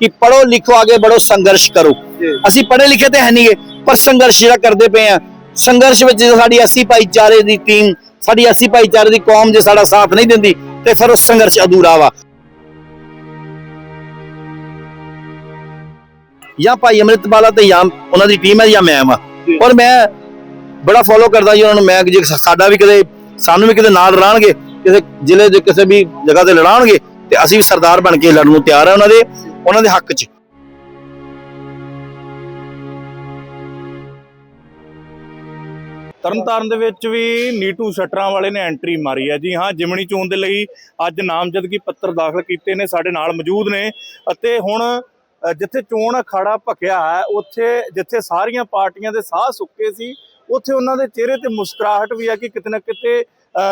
ਕਿ ਪੜੋ ਲਿਖੋ ਆਗੇ ਬੜੋ ਸੰਘਰਸ਼ ਕਰੋ। ਅਸੀਂ ਪੜ੍ਹੇ ਲਿਖੇ ਤੇ ਹੈ ਨਹੀਂਗੇ ਪਰ ਸੰਘਰਸ਼ ਜਿਹੜਾ ਕਰਦੇ ਪਏ ਆ ਸੰਘਰਸ਼ ਵਿੱਚ ਜੇ ਸਾਡੀ ਅਸੀਂ ਭਾਈਚਾਰੇ ਦੀ ਟੀਮ ਸਾਡੀ ਅਸੀਂ ਭਾਈਚਾਰੇ ਦੀ ਕੌਮ ਜੇ ਸਾਡਾ ਸਾਥ ਨਹੀਂ ਦਿੰਦੀ ਤੇ ਫਿਰ ਉਹ ਸੰਘਰਸ਼ ਅਧੂਰਾ ਵਾ। ਜਾਂ ਭਾਈ ਅੰਮ੍ਰਿਤਪਾਲਾ ਤੇ ਜਾਂ ਉਹਨਾਂ ਦੀ ਟੀਮ ਹੈ ਜਾਂ ਮੈਂ ਵਾ। ਔਰ ਮੈਂ ਬੜਾ ਫੋਲੋ ਕਰਦਾ ਜੀ ਉਹਨਾਂ ਨੂੰ ਮੈਂ ਜੇ ਸਾਡਾ ਵੀ ਕਦੇ ਸਾਨੂੰ ਵੀ ਕਿਤੇ ਨਾਲ ਲੜਾਣਗੇ ਕਿਸੇ ਜ਼ਿਲ੍ਹੇ ਦੇ ਕਿਸੇ ਵੀ ਜਗ੍ਹਾ ਤੇ ਲੜਾਣਗੇ ਤੇ ਅਸੀਂ ਵੀ ਸਰਦਾਰ ਬਣ ਕੇ ਲੜਨ ਨੂੰ ਤਿਆਰ ਆ ਉਹਨਾਂ ਦੇ। ਉਹਨਾਂ ਦੇ ਹੱਕ 'ਚ। ਤਰਨਤਾਰਨ ਦੇ ਵਿੱਚ ਵੀ ਨੀਟੂ ਸ਼ਟਰਾਂ ਵਾਲੇ ਨੇ ਐਂਟਰੀ ਮਾਰੀ ਹੈ। ਜੀ ਹਾਂ, ਜਿਮਣੀ ਚੋਣ ਦੇ ਲਈ ਅੱਜ ਨਾਮਜ਼ਦਗੀ ਪੱਤਰ ਦਾਖਲ ਕੀਤੇ ਨੇ, ਸਾਡੇ ਨਾਲ ਮੌਜੂਦ ਨੇ। ਅਤੇ ਹੁਣ ਜਿੱਥੇ ਚੋਣ ਅਖਾੜਾ ਭਖਿਆ ਹੈ, ਉੱਥੇ, ਜਿੱਥੇ ਸਾਰੀਆਂ ਪਾਰਟੀਆਂ ਦੇ ਸਾਹ ਸੁੱਕੇ ਸੀ, ਉੱਥੇ ਉਹਨਾਂ ਦੇ ਚਿਹਰੇ ਤੇ ਮੁਸਕਰਾਹਟ ਵੀ ਹੈ ਕਿ ਕਿਤੇ ਨਾ ਕਿਤੇ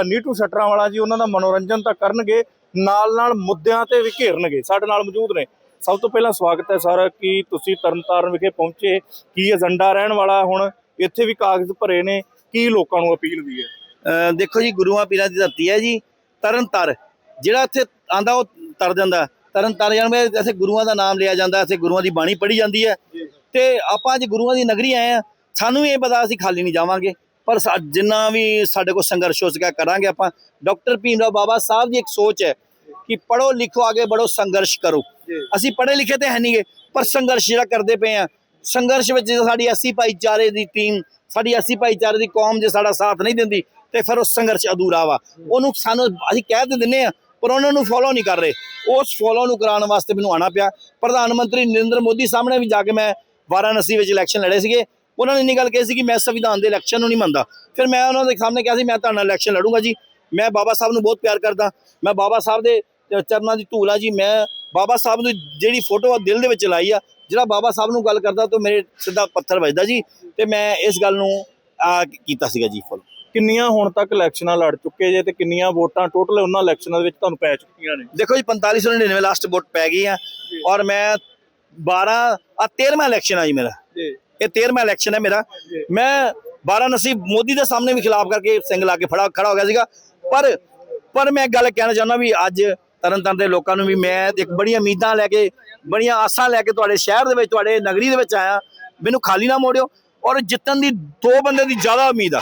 ਨੀਟੂ ਸ਼ਟਰਾਂ ਵਾਲਾ ਜੀ ਉਹਨਾਂ ਦਾ ਮਨੋਰੰਜਨ ਤਾਂ ਕਰਨਗੇ ਨਾਲ ਨਾਲ ਮੁੱਦਿਆਂ ਤੇ ਵੀ ਘੇਰਨਗੇ। ਸਾਡੇ ਨਾਲ ਮੌਜੂਦ ਨੇ। ਸਭ ਤੋਂ ਪਹਿਲਾਂ ਸਵਾਗਤ ਹੈ ਸਰ ਕਿ ਤੁਸੀਂ ਤਰਨਤਾਰਨ ਵਿਖੇ ਪਹੁੰਚੇ। ਕੀ ਏਜੰਡਾ ਰਹਿਣ ਵਾਲਾ ਹੁਣ? ਇੱਥੇ ਵੀ ਕਾਗਜ਼ ਭਰੇ ਨੇ। ਕੀ ਲੋਕਾਂ ਨੂੰ ਅਪੀਲ ਵੀ ਹੈ? ਦੇਖੋ ਜੀ ਗੁਰੂਆਂ ਪੀਰਾਂ ਦੀ ਧਰਤੀ ਹੈ ਜੀ। ਤਰਨ ਤਰ ਜਿਹੜਾ ਇੱਥੇ ਆਂਦਾ ਉਹ ਤਰ ਜਾਂਦਾ। ਤਰਨ ਤਰ ਜਾਣ ਵੇ ਇੱਥੇ ਗੁਰੂਆਂ ਦਾ ਨਾਮ ਲਿਆ ਜਾਂਦਾ। ਇੱਥੇ ਗੁਰੂਆਂ ਦੀ ਬਾਣੀ ਪੜ੍ਹੀ ਜਾਂਦੀ ਹੈ। ਤੇ ਆਪਾਂ ਅੱਜ ਗੁਰੂਆਂ ਦੀ ਨਗਰੀ ਆਏ ਆ ਸਾਨੂੰ ਵੀ ਇਹ ਪਤਾ ਅਸੀਂ ਖਾਲੀ ਨਹੀਂ ਜਾਵਾਂਗੇ। ਪਰ ਜਿੰਨਾ ਵੀ ਸਾਡੇ ਕੋਲ ਸੰਘਰਸ਼ ਹੋ ਸਕਿਆ ਕਰਾਂਗੇ ਆਪਾਂ। ਡਾਕਟਰ ਭੀਮਰਾਓ ਬਾਬਾ ਸਾਹਿਬ ਦੀ ਇੱਕ ਸੋਚ ਹੈ ਕਿ ਪੜੋ ਲਿਖੋ ਆਗੇ ਬੜੋ ਸੰਘਰਸ਼ ਕਰੋ। ਅਸੀਂ ਪੜ੍ਹੇ ਲਿਖੇ ਤੇ ਹੈ ਨਹੀਂਗੇ ਪਰ ਸੰਘਰਸ਼ ਜਿਹੜਾ ਕਰਦੇ ਪਏ ਆ ਸੰਘਰਸ਼ ਵਿੱਚ ਜੇ ਸਾਡੀ ਅਸੀਂ ਭਾਈਚਾਰੇ ਦੀ ਟੀਮ ਸਾਡੀ ਅਸੀਂ ਭਾਈਚਾਰੇ ਦੀ ਕੌਮ ਜੇ ਸਾਡਾ ਸਾਥ ਨਹੀਂ ਦਿੰਦੀ ਤੇ ਫਿਰ ਉਹ ਸੰਘਰਸ਼ ਅਧੂਰਾ ਵਾ। ਉਹਨੂੰ ਸਾਨੂੰ ਅਸੀਂ ਕਹਿ ਤੇ ਦਿੰਨੇ ਆ ਪਰ ਉਹਨਾਂ ਨੂੰ ਫੋਲੋ ਨਹੀਂ ਕਰ ਰਹੇ। ਉਸ ਫੋਲੋ ਨੂੰ ਕਰਾਉਣ ਵਾਸਤੇ ਮੈਨੂੰ ਆਣਾ ਪਿਆ। ਪ੍ਰਧਾਨ ਮੰਤਰੀ ਨਰਿੰਦਰ ਮੋਦੀ ਸਾਹਮਣੇ ਵੀ ਜਾ ਕੇ ਮੈਂ ਵਾਰਾਣਸੀ ਵਿੱਚ ਇਲੈਕਸ਼ਨ ਲੜੇ ਸੀਗੇ। ਉਹਨਾਂ ਨੇ ਇੰਨੀ ਗੱਲ ਕਹੀ ਸੀ ਕਿ ਮੈਂ ਸੰਵਿਧਾਨ ਦੇ ਇਲੈਕਸ਼ਨ ਨੂੰ ਨਹੀਂ ਮੰਨਦਾ। ਫਿਰ ਮੈਂ ਉਹਨਾਂ ਦੇ ਸਾਹਮਣੇ ਕਿਹਾ ਸੀ ਮੈਂ ਤੁਹਾਡੇ ਨਾਲ ਇਲੈਕਸ਼ਨ ਲੜੂੰਗਾ ਜੀ। ਮੈਂ ਬਾਬਾ ਸਾਹਿਬ ਨੂੰ ਬਹੁਤ ਪਿਆਰ ਕਰਦਾ। ਮੈਂ ਬਾਬਾ ਸਾਹਿਬ ਦੇ ਚਰਨਾਂ ਦੀ ਧੂਲ ਆ ਜੀ ਮੈਂ ਬਾਬਾ ਸਾਹਿਬ ਨੂੰ ਜਿਹੜੀ ਫੋਟੋ ਆ ਦਿਲ ਦੇ ਵਿੱਚ ਲਾਈ ਆ ਜਿਹੜਾ ਬਾਬਾ ਸਾਹਿਬ ਨੂੰ ਗੱਲ ਕਰਦਾ ਤਾਂ ਮੇਰੇ ਸਿੱਧਾ ਪੱਥਰ ਵੱਜਦਾ ਜੀ ਤੇ ਮੈਂ ਇਸ ਗੱਲ ਨੂੰ ਆ ਕੀਤਾ ਸੀਗਾ ਜੀ ਫੋਲੋ ਕਿੰਨੀਆਂ ਹੁਣ ਤੱਕ ਇਲੈਕਸ਼ਨਾਂ ਲੜ ਚੁੱਕੇ ਜੇ ਤੇ ਕਿੰਨੀਆਂ ਵੋਟਾਂ ਟੋਟਲ ਉਹਨਾਂ ਇਲੈਕਸ਼ਨਾਂ ਦੇ ਵਿੱਚ ਤੁਹਾਨੂੰ ਪੈ ਚੁੱਕੀਆਂ ਨੇ? ਦੇਖੋ ਜੀ 4599 ਲਾਸਟ ਵੋਟ ਪੈ ਗਈ ਆ ਔਰ ਮੈਂ 12 ਆ 13ਵਾਂ ਇਲੈਕਸ਼ਨ ਆ ਜੀ ਮੇਰਾ। ਜੀ। ਇਹ 13ਵਾਂ ਇਲੈਕਸ਼ਨ ਹੈ ਮੇਰਾ। ਮੈਂ ਵਾਰਾਣਸੀ ਮੋਦੀ ਦੇ ਸਾਹਮਣੇ ਵੀ ਖਿਲਾਫ ਕਰਕੇ ਸਿੰਘ ਲਾ ਕੇ ਫੜਾ ਖੜਾ ਹੋ ਗਿਆ ਸੀਗਾ। ਪਰ ਪਰ ਮੈਂ ਗੱਲ ਕਹਿਣਾ ਚਾਹੁੰਦਾ ਵੀ ਅੱਜ ਤਰਨਤਾਰਨ ਦੇ ਲੋਕਾਂ ਨੂੰ ਵੀ ਮੈਂ ਇੱਕ ਬੜੀਆਂ ਉਮੀਦਾਂ ਲੈ ਕੇ ਬੜੀਆਂ ਆਸਾਂ ਲੈ ਕੇ ਤੁਹਾਡੇ ਸ਼ਹਿਰ ਦੇ ਵਿੱਚ ਤੁਹਾਡੇ ਨਗਰੀ ਦੇ ਵਿੱਚ ਆਇਆ। ਮੈਨੂੰ ਖਾਲੀ ਨਾ ਮੋੜਿਓ ਔਰ ਜਿੱਤਣ ਦੀ ਦੋ ਬੰਦੇ ਦੀ ਜ਼ਿਆਦਾ ਉਮੀਦ ਆ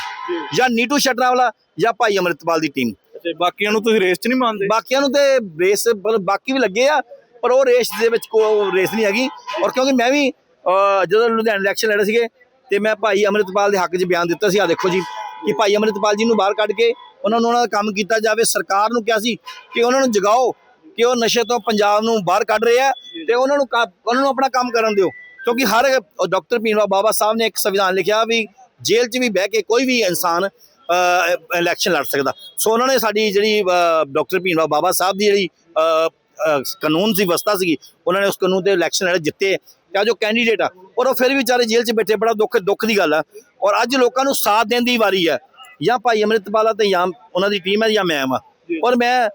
ਜਾਂ। ਨੀਟੂ ਸ਼ਟਰਾਂ ਵਾਲਾ ਜਾਂ ਭਾਈ ਅੰਮ੍ਰਿਤਪਾਲ ਦੀ ਟੀਮ ਤੇ ਬਾਕੀਆਂ ਨੂੰ ਤੁਸੀਂ ਰੇਸ 'ਚ ਨਹੀਂ ਮੰਨਦੇ? ਬਾਕੀਆਂ ਨੂੰ ਤੇ ਰੇਸ ਬਾਕੀ ਵੀ ਲੱਗੇ ਆ ਪਰ ਉਹ ਰੇਸ ਦੇ ਵਿੱਚ ਕੋਈ ਰੇਸ ਨਹੀਂ ਹੈਗੀ। ਔਰ ਕਿਉਂਕਿ ਮੈਂ ਵੀ ਜਦੋਂ ਲੁਧਿਆਣਾ ਇਲੈਕਸ਼ਨ ਲੜੇ ਸੀਗੇ ਤੇ ਮੈਂ ਭਾਈ ਅੰਮ੍ਰਿਤਪਾਲ ਦੇ ਹੱਕ 'ਚ ਬਿਆਨ ਦਿੱਤਾ ਸੀ। ਆ ਦੇਖੋ ਜੀ ਕਿ ਭਾਈ ਅੰਮ੍ਰਿਤਪਾਲ ਜੀ ਨੂੰ ਬਾਹਰ ਕੱਢ ਕੇ ਉਹਨਾਂ ਨੂੰ ਉਹਨਾਂ ਦਾ ਕੰਮ ਕੀਤਾ ਜਾਵੇ, ਸਰਕਾਰ ਨੂੰ ਕਿਹਾ ਸੀ ਕਿ ਉਹਨਾਂ ਨੂੰ ਜਗਾਓ ਕਿ ਉਹ ਨਸ਼ੇ ਤੋਂ ਪੰਜਾਬ ਨੂੰ ਬਾਹਰ ਕੱਢ ਰਹੇ ਆ ਤੇ ਉਹਨਾਂ ਨੂੰ ਕਾ- ਉਹਨਾਂ ਨੂੰ ਆਪਣਾ ਕੰਮ ਕਰਨ ਦਿਓ। ਕਿਉਂਕਿ ਹਰ ਡਾਕਟਰ ਭੀਮਰਾਓ ਬਾਬਾ ਸਾਹਿਬ ਨੇ ਇੱਕ ਸੰਵਿਧਾਨ ਲਿਖਿਆ ਵੀ ਜੇਲ੍ਹ 'ਚ ਵੀ ਬਹਿ ਕੇ ਕੋਈ ਵੀ ਇਨਸਾਨ ਇਲੈਕਸ਼ਨ ਲੜ ਸਕਦਾ। ਸੋ ਉਹਨਾਂ ਨੇ ਸਾਡੀ ਜਿਹੜੀ ਡਾਕਟਰ ਭੀਮਰਾਓ ਬਾਬਾ ਸਾਹਿਬ ਦੀ ਜਿਹੜੀ ਕਾਨੂੰਨ ਸੀ ਵਸਤਾ ਸੀਗੀ, ਉਹਨਾਂ ਨੇ ਉਸ ਕਾਨੂੰਨ ਤੇ ਇਲੈਕਸ਼ਨ ਲੜੇ ਜਿੱਤੇ, ਤੇ ਅੱਜ ਉਹ ਕੈਂਡੀਡੇਟ ਆ। ਔਰ ਉਹ ਫਿਰ ਵੀ ਵਿਚਾਰੇ ਜੇਲ੍ਹ 'ਚ ਬੈਠੇ, ਬੜਾ ਦੁੱਖ ਦੁੱਖ ਦੀ ਗੱਲ ਆ। ਔਰ ਅੱਜ ਲੋਕਾਂ ਨੂੰ ਸਾਥ ਦੇਣ ਦੀ ਵਾਰੀ ਹੈ ਜਾਂ ਭਾਈ ਅੰਮ੍ਰਿਤਪਾਲਾ ਤੇ ਜਾਂ ਉਹਨਾਂ ਦੀ ਟੀਮ ਹੈ ਜਾਂ ਮੈਂ ਵਾ। ਔਰ ਮੈਂ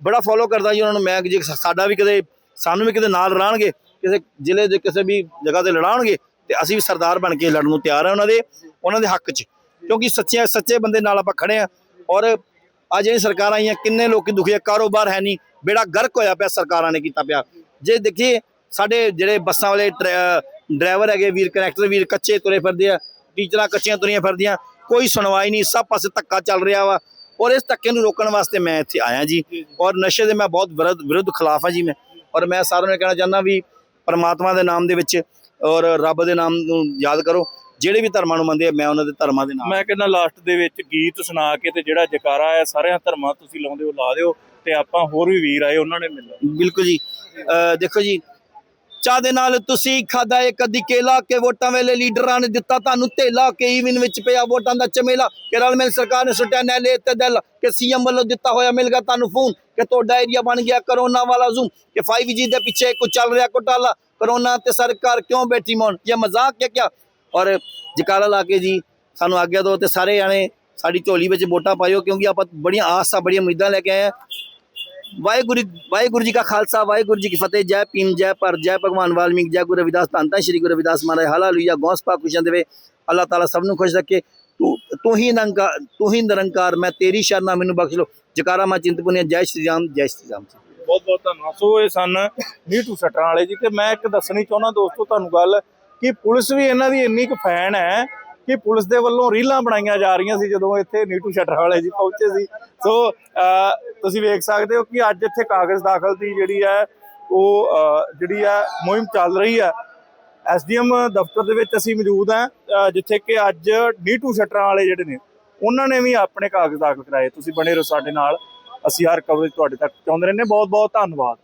ਬੜਾ ਫੋਲੋ ਕਰਦਾ ਜੀ ਉਹਨਾਂ ਨੂੰ। ਮੈਂ ਜੇ ਸਾਡਾ ਵੀ ਕਦੇ ਸਾਨੂੰ ਵੀ ਕਿਤੇ ਨਾਲ ਲੜਾਣਗੇ ਕਿਸੇ ਜ਼ਿਲ੍ਹੇ ਦੇ ਕਿਸੇ ਵੀ ਜਗ੍ਹਾ ਤੇ ਲੜਾਉਣਗੇ ਤੇ ਅਸੀਂ ਵੀ ਸਰਦਾਰ ਬਣ ਕੇ ਲੜਨ ਨੂੰ ਤਿਆਰ ਆ ਉਹਨਾਂ ਦੇ ਉਹਨਾਂ ਦੇ ਹੱਕ 'ਚ। ਕਿਉਂਕਿ ਸੱਚੇ ਸੱਚੇ ਬੰਦੇ ਨਾਲ ਆਪਾਂ ਖੜੇ ਆ। ਔਰ ਆ ਜਿਹੜੀ ਸਰਕਾਰਾਂ ਆਈਆਂ ਕਿੰਨੇ ਲੋਕੀ ਦੁਖੀ ਆ ਕਾਰੋਬਾਰ ਹੈ ਨਹੀਂ। ਬੇੜਾ ਗਰਕ ਹੋਇਆ ਪਿਆ ਸਰਕਾਰਾਂ ਨੇ ਕੀਤਾ ਪਿਆ। ਜੇ ਦੇਖੀਏ ਸਾਡੇ ਜਿਹੜੇ ਬੱਸਾਂ ਵਾਲੇ ਡਰਾਈਵਰ ਹੈਗੇ ਵੀਰ ਕਨੈਕਟਰ ਵੀਰ ਕੱਚੇ ਤੁਰੇ ਫਿਰਦੇ ਆ ਟੀਚਰਾਂ ਕੱਚੀਆਂ ਤੁਰੀਆਂ ਫਿਰਦੀਆਂ ਕੋਈ ਸੁਣਵਾਈ ਨਹੀਂ ਸਭ ਪਾਸੇ ਧੱਕਾ ਚੱਲ ਰਿਹਾ ਵਾ। ਔਰ ਇਸ ਧੱਕੇ ਨੂੰ ਰੋਕਣ ਵਾਸਤੇ ਮੈਂ ਇੱਥੇ ਆਇਆ ਜੀ। ਔਰ ਨਸ਼ੇ ਦੇ ਮੈਂ ਬਹੁਤ ਵਿਰੁੱਧ ਵਿਰੁੱਧ ਖਿਲਾਫ ਆ ਜੀ ਮੈਂ। ਔਰ ਮੈਂ ਸਾਰਿਆਂ ਨੂੰ ਕਹਿਣਾ ਚਾਹੁੰਦਾ ਵੀ ਪਰਮਾਤਮਾ ਦੇ ਨਾਮ ਦੇ ਵਿੱਚ ਔਰ ਰੱਬ ਦੇ ਨਾਮ ਨੂੰ ਯਾਦ ਕਰੋ। ਜਿਹੜੇ ਵੀ ਧਰਮਾਂ ਨੂੰ ਮੰਨਦੇ ਆ ਮੈਂ ਉਹਨਾਂ ਦੇ ਧਰਮਾਂ ਦੇ ਨਾਲ। ਮੈਂ ਕਹਿੰਦਾ ਲਾਸਟ ਦੇ ਵਿੱਚ ਗੀਤ ਸੁਣਾ ਕੇ ਤੇ ਜਿਹੜਾ ਜਕਾਰਾ ਹੈ ਸਾਰਿਆਂ ਧਰਮਾਂ ਤੁਸੀਂ ਲਾਉਂਦੇ ਹੋ ਲਾ ਦਿਓ ਤੇ ਆਪਾਂ ਹੋਰ ਵੀ ਵੀਰ ਆਏ ਉਹਨਾਂ ਨੇ ਮਿਲਣਾ। ਬਿਲਕੁਲ ਜੀ। ਦੇਖੋ ਜੀ ਚਾਹ ਦੇ ਨਾਲ ਤੁਸੀਂ ਖਾਦਾ ਇੱਕ ਅੱਧੀ ਕੇਲਾ ਕੇ ਵੋਟਾਂ ਵੇਲੇ ਲੀਡਰਾਂ ਨੇ ਦਿੱਤਾ ਤੁਹਾਨੂੰ ਧੇਲਾ ਕੇ ਈਵਨ ਵਿੱਚ ਪਿਆ ਵੋਟਾਂ ਦਾ ਚਮੇਲਾ ਕਿ ਰਲ ਸਰਕਾਰ ਨੇ ਸੁੱਟਿਆ ਨੈਲੇ ਤੇ ਦਿਲ ਕਿ ਸੀਐਮ ਵੱਲੋਂ ਦਿੱਤਾ ਹੋਇਆ ਮਿਲ ਗਿਆ ਤੁਹਾਨੂੰ ਫੋਨ ਕਿ ਤੁਹਾਡਾ ਏਰੀਆ ਬਣ ਗਿਆ ਕਰੋਨਾ ਵਾਲਾ ਜ਼ੂਮ ਕਿ 5G ਦੇ ਪਿੱਛੇ ਕੁਝ ਚੱਲ ਰਿਹਾ ਘੁਟਾਲਾ ਕਰੋਨਾ ਤੇ ਸਰਕਾਰ ਕਿਉਂ ਬੈਠੀ ਮੌਨ? ਇਹ ਮਜ਼ਾਕ ਹੈ ਕਿਆ? ਔਰ ਜਕਾਰਾ ਲਾ ਕੇ ਜੀ, ਸਾਨੂੰ ਆਗਿਆ ਦਿਓ ਤੇ ਸਾਰੇ ਜਾਣੇ ਸਾਡੀ ਝੋਲੀ ਵਿੱਚ ਵੋਟਾਂ ਪਾਇਓ ਕਿਉਂਕਿ ਆਪਾਂ ਬੜੀਆਂ ਆਸਾਂ, ਬੜੀਆਂ ਉਮੀਦਾਂ ਲੈ ਕੇ ਆਏ ਆ। ਵਾਹਿਗੁਰੂ ਵਾਹਿਗੁਰੂ ਜੀ ਕਾ ਖਾਲਸਾ, ਵਾਹਿਗੁਰੂ ਜੀ ਕੀ ਫਤਿਹ, ਜੈ ਭੀਮ, ਜੈ ਪਰ ਜੈ ਭਗਵਾਨ ਵਾਲਮੀਕ, ਜੈ ਗੁਰੂ ਰਵਿਦਾਸ ਧੰਨ ਧੰਨ ਸ਼੍ਰੀ ਗੁਰੂ ਰਵਿਦਾਸ ਮਹਾਰਾਜ, ਹਾਲੇਲੂਇਆ, ਗੌਸ ਪਾਕ ਖੁਸ਼ਾਂ ਦੇਵੇ, ਅੱਲਾਹ ਤਾਲਾ ਸਭ ਨੂੰ ਖੁਸ਼ ਰੱਖੇ। ਤੂੰ ਤੂੰ ਹੀ ਨਿਰੰਕਾਰ ਤੂੰ ਹੀ ਨਿਰੰਕਾਰ, ਮੈਂ ਤੇਰੀ ਸ਼ਰਨਾ, ਮੈਨੂੰ ਬਖਸ਼ ਲੋ ਜਕਾਰਾ ਮਾ ਚਿੰਤਪੁਰਨੀ ਜੈ ਸ਼੍ਰੀ ਰਾਮ, ਜੈ ਸ਼੍ਰੀ ਰਾਮ। ਬਹੁਤ ਬਹੁਤ ਧੰਨਵਾਦ। ਸੋ ਇਹ ਸਨ ਨੀ ਟੂ ਸਟਰਾਂ ਵਾਲੇ ਜੀ, ਤੇ ਮੈਂ ਇੱਕ ਦੱਸਣੀ ਚਾਹੁੰਦਾ ਦੋਸਤੋ ਤੁਹਾਨੂੰ ਗੱਲ, ਕਿ ਪੁਲਿਸ ਵੀ ਇਹਨਾਂ ਦੀ ਇੰਨੀ ਕੁ ਫੈਨ ਹੈ ਕਿ ਪੁਲਿਸ ਦੇ ਵੱਲੋਂ ਰੀਲਾਂ ਬਣਾਈਆਂ ਜਾ ਰਹੀਆਂ ਸੀ ਜਦੋਂ ਇੱਥੇ ਨੀਟੂ ਸ਼ਟਰ ਵਾਲੇ ਜੀ ਪਹੁੰਚੇ ਸੀ। ਸੋ ਤੁਸੀਂ ਵੇਖ ਸਕਦੇ ਹੋ ਕਿ ਅੱਜ ਇੱਥੇ ਕਾਗਜ਼ ਦਾਖਲ ਦੀ ਜਿਹੜੀ ਹੈ, ਉਹ ਜਿਹੜੀ ਹੈ ਮੁਹਿੰਮ ਚੱਲ ਰਹੀ ਹੈ। ਐਸਡੀਐਮ ਦਫ਼ਤਰ ਦੇ ਵਿੱਚ ਅਸੀਂ ਮੌਜੂਦ ਹਾਂ ਜਿੱਥੇ ਕਿ ਅੱਜ ਨੀਟੂ ਸ਼ਟਰਾਂ ਵਾਲੇ ਜਿਹੜੇ ਨੇ, ਉਹਨਾਂ ਨੇ ਵੀ ਆਪਣੇ ਕਾਗਜ਼ ਦਾਖਲ ਕਰਾਏ। ਤੁਸੀਂ ਬਣੇ ਰਹੋ ਸਾਡੇ ਨਾਲ। ਅਸੀਂ ਹਰ ਕਵਰੇਜ ਤੁਹਾਡੇ ਤੱਕ ਪਹੁੰਚਾਉਂਦੇ ਰਹਿੰਦੇ ਬਹੁਤ ਬਹੁਤ ਧੰਨਵਾਦ।